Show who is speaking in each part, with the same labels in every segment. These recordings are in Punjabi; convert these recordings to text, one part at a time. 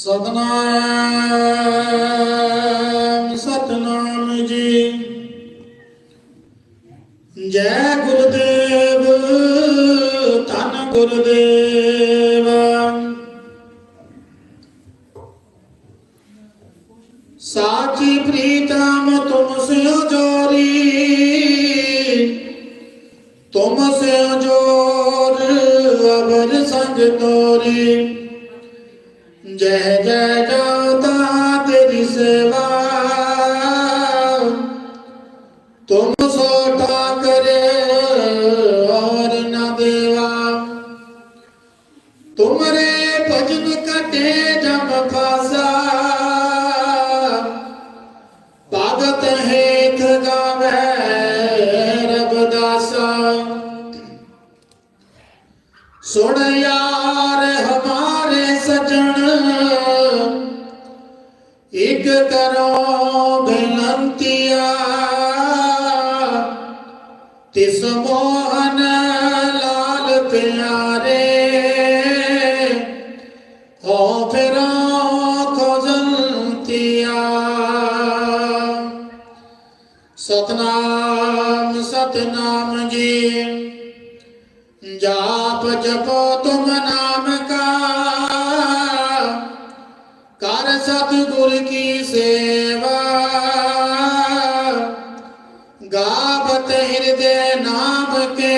Speaker 1: ਸਤਨਾਮ ਸਤਨਾਮ ਜੀ। ਜੈ ਗੁਰਦੇਵ, ਧੰਨ ਗੁਰਦੇਵ। ਸਾਚੀ ਪ੍ਰੀਤਮ, ਤੁਮ ਸਿਓ ਜੋਰੀ। ਤੁਮ ਸਿਓ ਜੋਰ, ਅਵਰ ਸੰਗ ਤੋਰੀ। ਜੈ ਜੈ ਜਾਤਾ ਤੇਰੀ ਸੇਵਾ। ਤੁਮ ਸੋ ਠਾਕਰੇ ਔਰ ਨਾ ਦੇਵਾ। ਤੁਮਰੇ ਭਜਨ ਕਟੇ ਜਮ ਫਾਸਾ। ਭਗਤ ਹੇਤ ਗਾਵੇ ਰਬਦਾਸਾ ਸੁਣ ਯਾਰ ਹਮਾਰੇ ਸਜਣ ਇਕ ਕਰੋ ਬੇਨੰਤੀਆ। ਤਿਸ ਮੋਹਨ ਲਾਲ ਪਿਆਰੇ। ਹੋ ਫਿਰੋ ਖੋਜੰਤੀਆ ਸਤਨਾਮ ਸਤਨਾਮ ਜੀ। ਜਾਪ ਜਪੋ ਤੁਮ ਸਤਿਗੁਰ ਕੀ ਸੇਵਾ। ਗਾਵਤ ਹਿਰਦੇ ਨਾਮ ਕੇ।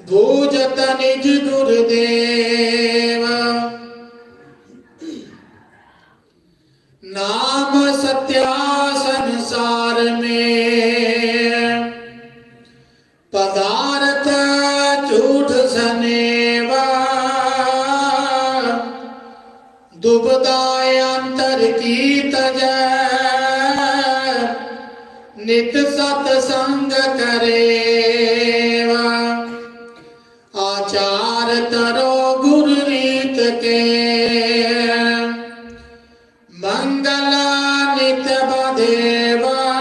Speaker 1: ਬੂਝਤ ਨਿਜ ਗੁਰਦੇਵ ਨਾਮ ਸਤਿਆ ਸੰਸਾਰ में ਦੁਬਦਾ ਅੰਤਰ ਕੀ ਤਜੈ ਨਿਤ ਸਤ ਸੰਗ ਕਰੇਵਾ। ਆਚਾਰ ਤਰੋ ਗੁਰ ਰੀਤ ਕੇ। ਮੰਗਲਾ ਨਿਤ ਬਦੇਵਾ।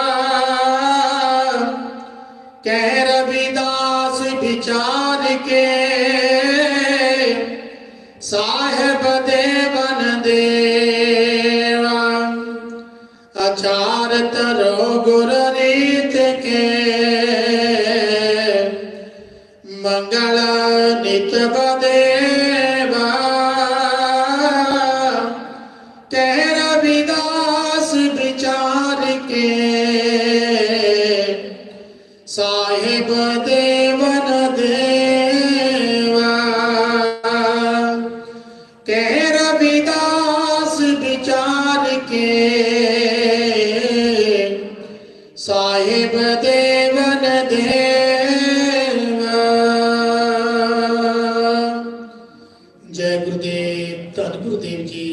Speaker 1: ਕਹਿ ਰਵਿਦਾਸ ਵਿਚਾਰ ਕੇ। ਸਾਇ आचार तरो गुर रीत के मंगल नित बदेवा तेरा विदास विचार के साहिब देवन देवा तेरा ਸਾਹਿਬ ਦੇਵਨ ਦੇਵਾ। ਜੈ ਗੁਰਦੇਵ ਧੰਨ ਗੁਰਦੇਵ ਜੀ।